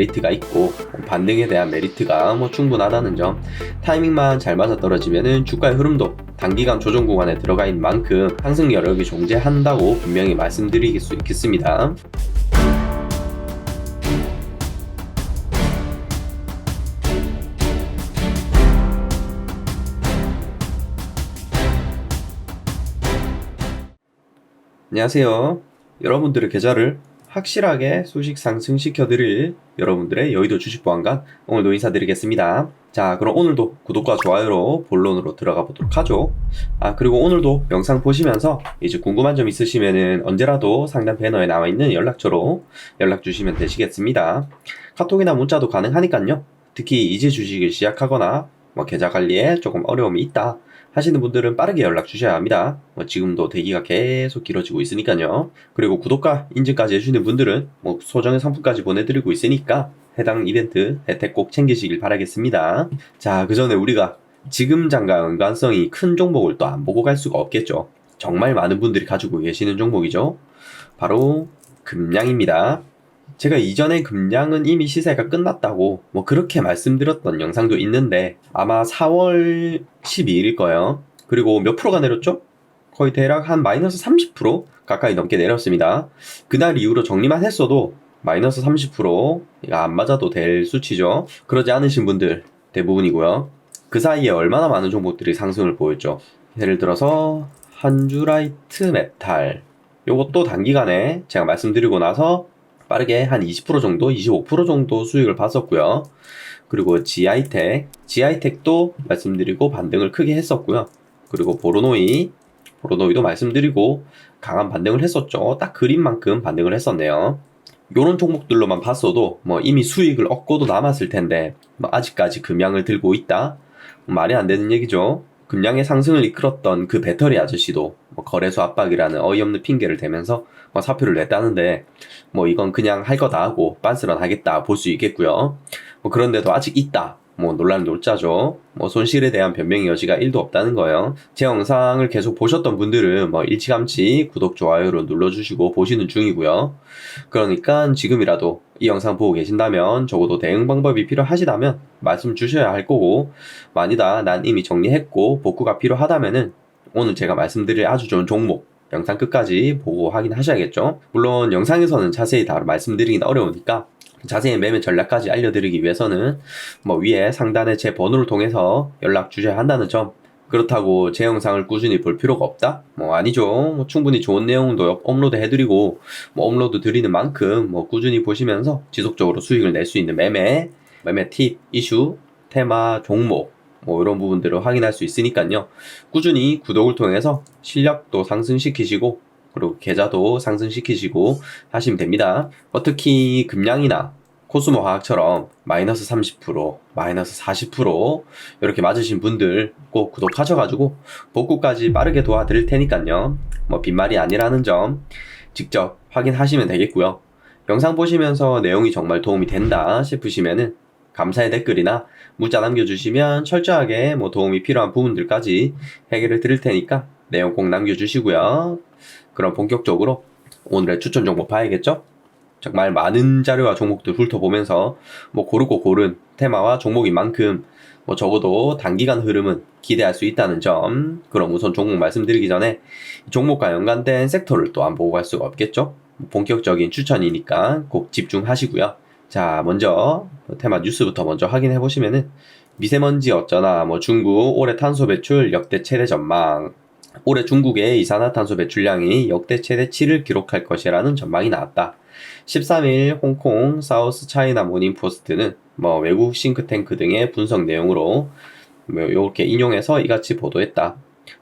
메리트가 있고 반등에 대한 메리트가 뭐 충분하다는 점 타이밍만 잘 맞아 떨어지면은 주가의 흐름도 단기간 조정 구간에 들어가 있는 만큼 상승 여력이 존재한다고 분명히 말씀드릴 수 있겠습니다. 안녕하세요. 여러분들의 계좌를 확실하게 수식 상승시켜 드릴 여러분들의 여의도 주식 보안관 오늘도 인사드리겠습니다. 자, 그럼 오늘도 구독과 좋아요로 본론으로 들어가 보도록 하죠. 아, 그리고 오늘도 영상 보시면서 이제 궁금한 점 있으시면은 언제라도 상단 배너에 나와 있는 연락처로 연락 주시면 되시겠습니다. 카톡이나 문자도 가능하니까요. 특히 이제 주식을 시작하거나 뭐 계좌 관리에 조금 어려움이 있다 하시는 분들은 빠르게 연락 주셔야 합니다. 뭐 지금도 대기가 계속 길어지고 있으니까요. 그리고 구독과 인증까지 해주시는 분들은 뭐 소정의 상품까지 보내드리고 있으니까 해당 이벤트 혜택 꼭 챙기시길 바라겠습니다. 자, 그 전에 우리가 지금 장과 연관성이 큰 종목을 또 안 보고 갈 수가 없겠죠. 정말 많은 분들이 가지고 계시는 종목이죠. 바로 금량입니다. 제가 이전에 금량은 이미 시세가 끝났다고 뭐 그렇게 말씀드렸던 영상도 있는데 아마 4월 12일일 거예요. 그리고 몇 프로가 내렸죠? 거의 대략 한 마이너스 30% 가까이 넘게 내렸습니다. 그날 이후로 정리만 했어도 마이너스 30% 이거 안 맞아도 될 수치죠. 그러지 않으신 분들 대부분이고요. 그 사이에 얼마나 많은 종목들이 상승을 보였죠. 예를 들어서 한주라이트 메탈 요것도 단기간에 제가 말씀드리고 나서 빠르게 한 20% 정도, 25% 정도 수익을 봤었고요. 그리고 지아이텍, 지아이텍도 말씀드리고 반등을 크게 했었고요. 그리고 보로노이, 보로노이도 말씀드리고 강한 반등을 했었죠. 딱 그림만큼 반등을 했었네요. 요런 종목들로만 봤어도 뭐 이미 수익을 얻고도 남았을 텐데 뭐 아직까지 금양을 들고 있다? 말이 안 되는 얘기죠. 금양의 상승을 이끌었던 그 배터리 아저씨도 뭐 거래소 압박이라는 어이없는 핑계를 대면서 뭐 사표를 냈다는데 뭐 이건 그냥 할 거 다 하고 빤스런 하겠다 볼 수 있겠고요. 뭐 그런데도 아직 있다. 뭐 논란 놀자죠. 뭐 손실에 대한 변명의 여지가 1도 없다는 거예요. 제 영상을 계속 보셨던 분들은 뭐 일찌감치 구독, 좋아요를 눌러주시고 보시는 중이고요. 그러니까 지금이라도 이 영상 보고 계신다면 적어도 대응 방법이 필요하시다면 말씀 주셔야 할 거고 만이다 난 이미 정리했고 복구가 필요하다면은 오늘 제가 말씀드릴 아주 좋은 종목 영상 끝까지 보고 확인하셔야겠죠. 물론 영상에서는 자세히 다 말씀드리긴 어려우니까 자세히 매매 전략까지 알려드리기 위해서는 뭐 위에 상단에 제 번호를 통해서 연락 주셔야 한다는 점 그렇다고 제 영상을 꾸준히 볼 필요가 없다? 뭐 아니죠. 뭐 충분히 좋은 내용도 업로드 해드리고 뭐 업로드 드리는 만큼 뭐 꾸준히 보시면서 지속적으로 수익을 낼 수 있는 매매, 매매 팁, 이슈, 테마, 종목 뭐 이런 부분들을 확인할 수 있으니까요. 꾸준히 구독을 통해서 실력도 상승시키시고 그리고 계좌도 상승시키시고 하시면 됩니다. 뭐 특히 금량이나 코스모 화학처럼 마이너스 30%, 마이너스 40% 이렇게 맞으신 분들 꼭 구독하셔가지고 복구까지 빠르게 도와드릴 테니까요. 뭐 빈말이 아니라는 점 직접 확인하시면 되겠고요. 영상 보시면서 내용이 정말 도움이 된다 싶으시면은 감사의 댓글이나 문자 남겨주시면 철저하게 뭐 도움이 필요한 부분들까지 해결을 드릴 테니까 내용 꼭 남겨주시고요. 그럼 본격적으로 오늘의 추천 종목 봐야겠죠? 정말 많은 자료와 종목들 훑어보면서 뭐 고르고 고른 테마와 종목인 만큼 뭐 적어도 단기간 흐름은 기대할 수 있다는 점. 그럼 우선 종목 말씀드리기 전에 종목과 연관된 섹터를 또 안 보고 갈 수가 없겠죠? 본격적인 추천이니까 꼭 집중하시고요. 자, 먼저 테마 뉴스부터 먼저 확인해 보시면은 미세먼지 어쩌나 뭐 중국 올해 탄소 배출 역대 최대 전망 올해 중국의 이산화탄소 배출량이 역대 최대치를 기록할 것이라는 전망이 나왔다. 13일 홍콩 사우스 차이나 모닝 포스트는 뭐 외국 싱크탱크 등의 분석 내용으로 뭐 이렇게 인용해서 이같이 보도했다.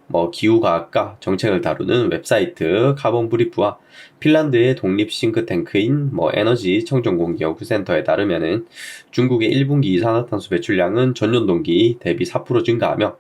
뭐 기후과학과 정책을 다루는 웹사이트 카본 브리프와 핀란드의 독립 싱크탱크인 뭐 에너지 청정공기 연구센터에 따르면은 중국의 1분기 이산화탄소 배출량은 전년 동기 대비 4% 증가하며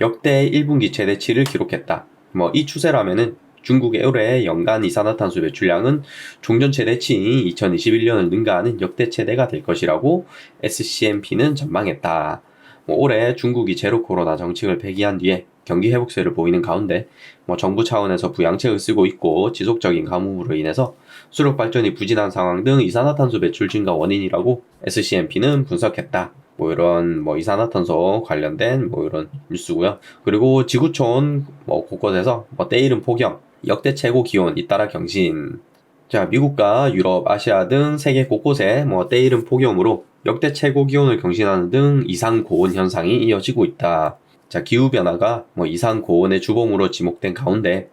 역대 1분기 최대치를 기록했다. 뭐 이 추세라면은 중국의 올해 연간 이산화탄소 배출량은 종전 최대치인 2021년을 능가하는 역대 최대가 될 것이라고 SCMP는 전망했다. 뭐 올해 중국이 제로 코로나 정책을 폐기한 뒤에 경기 회복세를 보이는 가운데 뭐 정부 차원에서 부양책을 쓰고 있고 지속적인 가뭄으로 인해서 수력 발전이 부진한 상황 등 이산화탄소 배출 증가 원인이라고 SCMP는 분석했다. 뭐 이런 뭐 이산화탄소 관련된 뭐 이런 뉴스고요. 그리고 지구촌 뭐 곳곳에서 뭐 때이른 폭염, 역대 최고 기온 잇따라 경신. 자, 미국과 유럽, 아시아 등 세계 곳곳에 뭐 때이른 폭염으로 역대 최고 기온을 경신하는 등 이상 고온 현상이 이어지고 있다. 자, 기후 변화가 뭐 이상 고온의 주범으로 지목된 가운데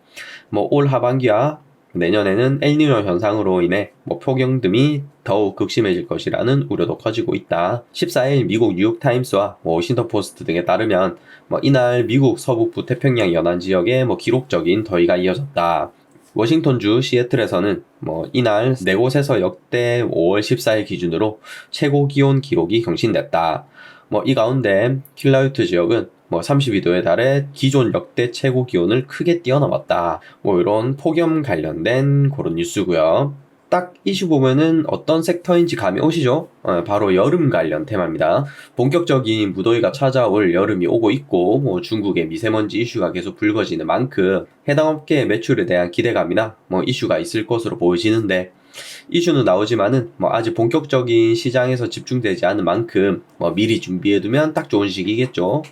뭐 올 하반기와 내년에는 엘니뇨 현상으로 인해 뭐 폭염 등이 더욱 극심해질 것이라는 우려도 커지고 있다. 14일 미국 뉴욕타임스와 뭐 워싱턴 포스트 등에 따르면 뭐 이날 미국 서북부 태평양 연안 지역에 뭐 기록적인 더위가 이어졌다. 워싱턴주 시애틀에서는 뭐 이날 네 곳에서 역대 5월 14일 기준으로 최고 기온 기록이 경신됐다. 뭐 이 가운데 킬라유트 지역은 뭐 32도에 달해 기존 역대 최고 기온을 크게 뛰어넘었다. 뭐 이런 폭염 관련된 그런 뉴스고요. 딱 이슈 보면은 어떤 섹터인지 감이 오시죠? 어, 바로 여름 관련 테마입니다. 본격적인 무더위가 찾아올 여름이 오고 있고 뭐 중국의 미세먼지 이슈가 계속 불거지는 만큼 해당 업계의 매출에 대한 기대감이나 뭐 이슈가 있을 것으로 보여지는데 이슈는 나오지만은 뭐 아직 본격적인 시장에서 집중되지 않은 만큼 뭐 미리 준비해두면 딱 좋은 시기겠죠.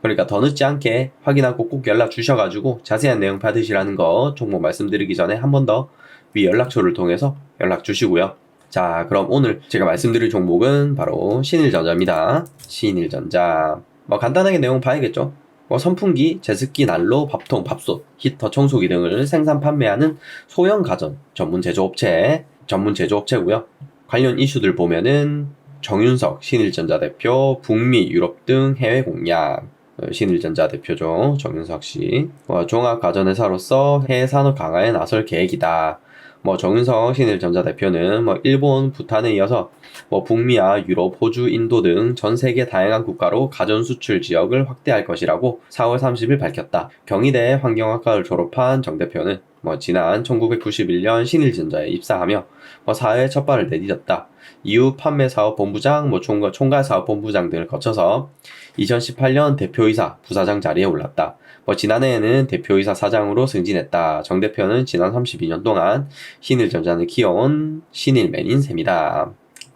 그러니까 더 늦지 않게 확인하고 꼭 연락 주셔가지고 자세한 내용 받으시라는 거 종목 말씀드리기 전에 한 번 더 위 연락처를 통해서 연락 주시고요. 자, 그럼 오늘 제가 말씀드릴 종목은 바로 신일전자입니다. 신일전자. 뭐 간단하게 내용 봐야겠죠. 뭐 선풍기, 제습기, 난로, 밥통, 밥솥, 히터, 청소기 등을 생산 판매하는 소형 가전 전문 제조업체, 전문 제조업체고요. 관련 이슈들 보면은 정윤석 신일전자 대표, 북미, 유럽 등 해외 공략, 어, 신일전자 대표죠. 정윤석 씨. 뭐 종합 가전회사로서 해외 산업 강화에 나설 계획이다. 뭐 정윤석 신일전자 대표는 뭐 일본, 부탄에 이어서 뭐 북미와 유럽, 호주, 인도 등 전 세계 다양한 국가로 가전 수출 지역을 확대할 것이라고 4월 30일 밝혔다. 경희대 환경학과를 졸업한 정 대표는 뭐 지난 1991년 신일전자에 입사하며 뭐 사회 첫 발을 내딛었다. 이후 판매 사업 본부장, 뭐 총괄, 총괄 사업 본부장 등을 거쳐서 2018년 대표이사, 부사장 자리에 올랐다. 뭐 지난해에는 대표이사 사장으로 승진했다. 정 대표는 지난 32년 동안 신일전자를 키워온 신일맨인 셈이다.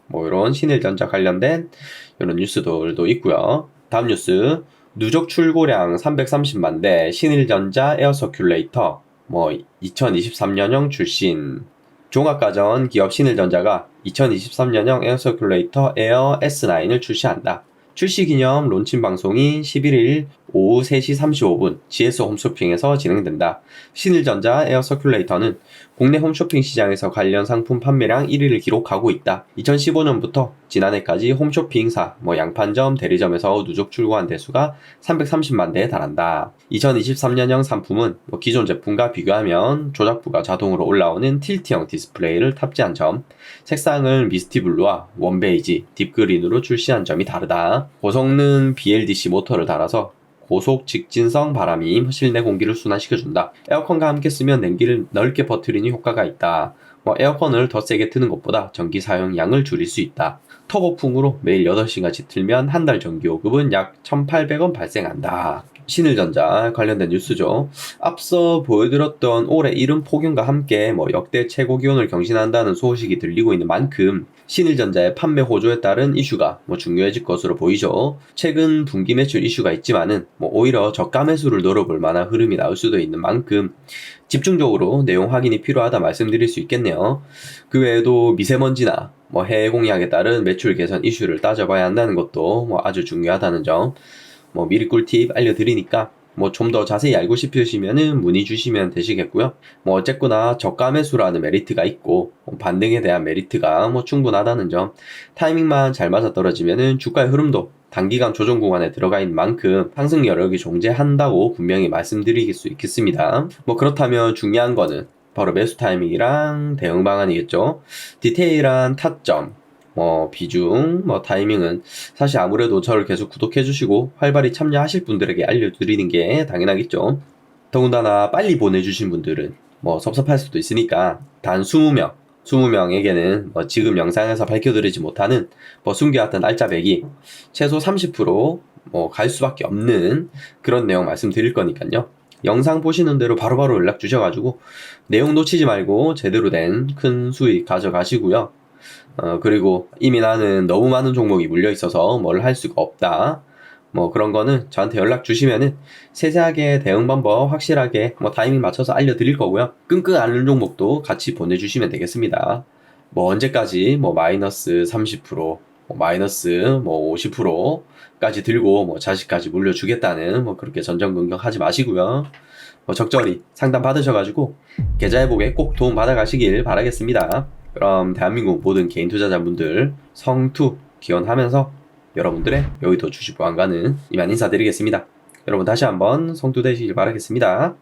뭐 이런 신일전자 관련된 이런 뉴스들도 있고요. 다음 뉴스 누적 출고량 330만 대 신일전자 에어서큘레이터 뭐 2023년형 출신 종합가전 기업 신일전자가 2023년형 에어 서큘레이터 에어 S9을 출시한다. 출시 기념 론칭 방송이 11일 오후 3시 35분 GS 홈쇼핑에서 진행된다. 신일전자 에어 서큘레이터는 국내 홈쇼핑 시장에서 관련 상품 판매량 1위를 기록하고 있다. 2015년부터 지난해까지 홈쇼핑사, 뭐 양판점, 대리점에서 누적 출고한 대수가 330만 대에 달한다. 2023년형 상품은 뭐 기존 제품과 비교하면 조작부가 자동으로 올라오는 틸트형 디스플레이를 탑재한 점, 색상을 미스티 블루와 원베이지, 딥그린으로 출시한 점이 다르다. 고성능 BLDC 모터를 달아서 고속 직진성 바람이 실내 공기를 순환시켜준다. 에어컨과 함께 쓰면 냉기를 넓게 퍼뜨리는 효과가 있다. 뭐 에어컨을 더 세게 트는 것보다 전기 사용량을 줄일 수 있다. 터보풍으로 매일 8시간씩 틀면 한 달 전기요금은 약 1,800원 발생한다. 신일전자 관련된 뉴스죠. 앞서 보여드렸던 올해 이른 폭염과 함께 뭐 역대 최고 기온을 경신한다는 소식이 들리고 있는 만큼 신일전자의 판매 호조에 따른 이슈가 뭐 중요해질 것으로 보이죠. 최근 분기 매출 이슈가 있지만은 뭐 오히려 저가 매수를 노려볼 만한 흐름이 나올 수도 있는 만큼 집중적으로 내용 확인이 필요하다 말씀드릴 수 있겠네요. 그 외에도 미세먼지나 뭐 해외 공약에 따른 매출 개선 이슈를 따져봐야 한다는 것도 뭐 아주 중요하다는 점. 뭐 미리 꿀팁 알려드리니까 뭐 좀 더 자세히 알고 싶으시면은 문의 주시면 되시겠고요. 뭐 어쨌거나 저가 매수라는 메리트가 있고 뭐 반등에 대한 메리트가 뭐 충분하다는 점 타이밍만 잘 맞아 떨어지면은 주가의 흐름도 단기간 조정 구간에 들어가 있는 만큼 상승 여력이 존재한다고 분명히 말씀드릴 수 있겠습니다. 뭐 그렇다면 중요한 거는 바로 매수 타이밍이랑 대응 방안이겠죠. 디테일한 타점, 뭐 비중, 뭐 타이밍은 사실 아무래도 저를 계속 구독해 주시고 활발히 참여하실 분들에게 알려드리는 게 당연하겠죠. 더군다나 빨리 보내주신 분들은 뭐 섭섭할 수도 있으니까 단 20명, 20명에게는 뭐 지금 영상에서 밝혀드리지 못하는 뭐 숨겨왔던 알짜배기 최소 30%뭐 갈 수밖에 없는 그런 내용 말씀드릴 거니까요. 영상 보시는 대로 바로바로 연락 주셔가지고 내용 놓치지 말고 제대로 된 큰 수익 가져가시고요. 어, 그리고 이미 나는 너무 많은 종목이 물려 있어서 뭘 할 수가 없다. 뭐 그런 거는 저한테 연락 주시면은 세세하게 대응 방법 확실하게 뭐 타이밍 맞춰서 알려드릴 거고요. 끙끙 앓는 종목도 같이 보내주시면 되겠습니다. 뭐 언제까지 뭐 마이너스 30%, 뭐 마이너스 뭐 50%까지 들고 뭐 자식까지 물려주겠다는 뭐 그렇게 전전긍긍 하지 마시고요. 뭐 적절히 상담 받으셔가지고 계좌 회복에 꼭 도움 받아가시길 바라겠습니다. 그럼 대한민국 모든 개인 투자자분들 성투 기원하면서 여러분들의 여의도 주식 보안관은 이만 인사드리겠습니다. 여러분 다시 한번 성투 되시길 바라겠습니다.